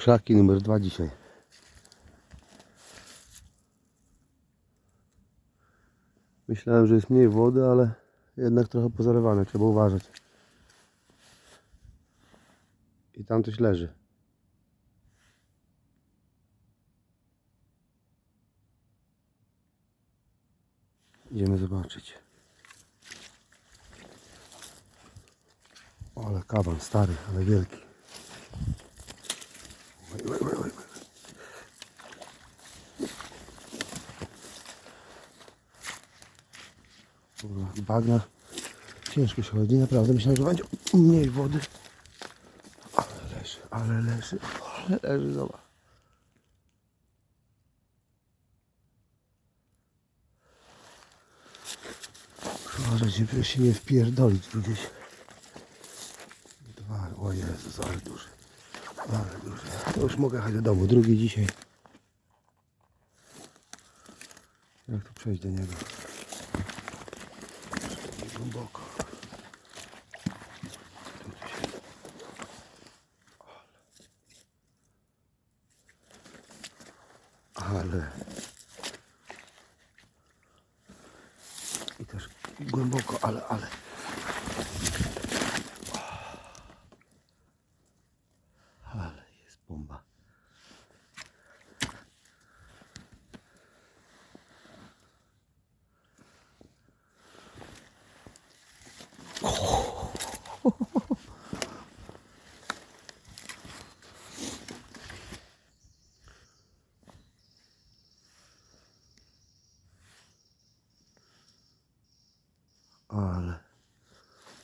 Krzaki numer dwa dzisiaj. Myślałem, że jest mniej wody, ale jednak trochę pozarywane, trzeba uważać. I tam coś leży. Idziemy zobaczyć. Ale kaban stary, ale wielki. Bagna ciężko się chodzi, naprawdę myślałem, że będzie mniej wody. Ale leży, ale leży, ale leży, zobacz. Uważaj, żeby się nie wpierdolić gdzieś. Dwa, o Jezus, ale duży. To już mogę jechać do domu, drugi dzisiaj. Jak tu przejść do niego? Nie głęboko. Ale. I też głęboko, ale, ale. Ale jest bomba. Ale.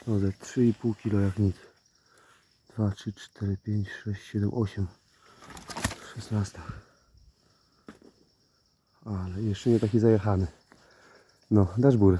No ze 3,5 kg jak nic. 2, 3, 4, 5, 6, 7, 8. 16. Ale jeszcze nie taki zajechany. No, dasz bór.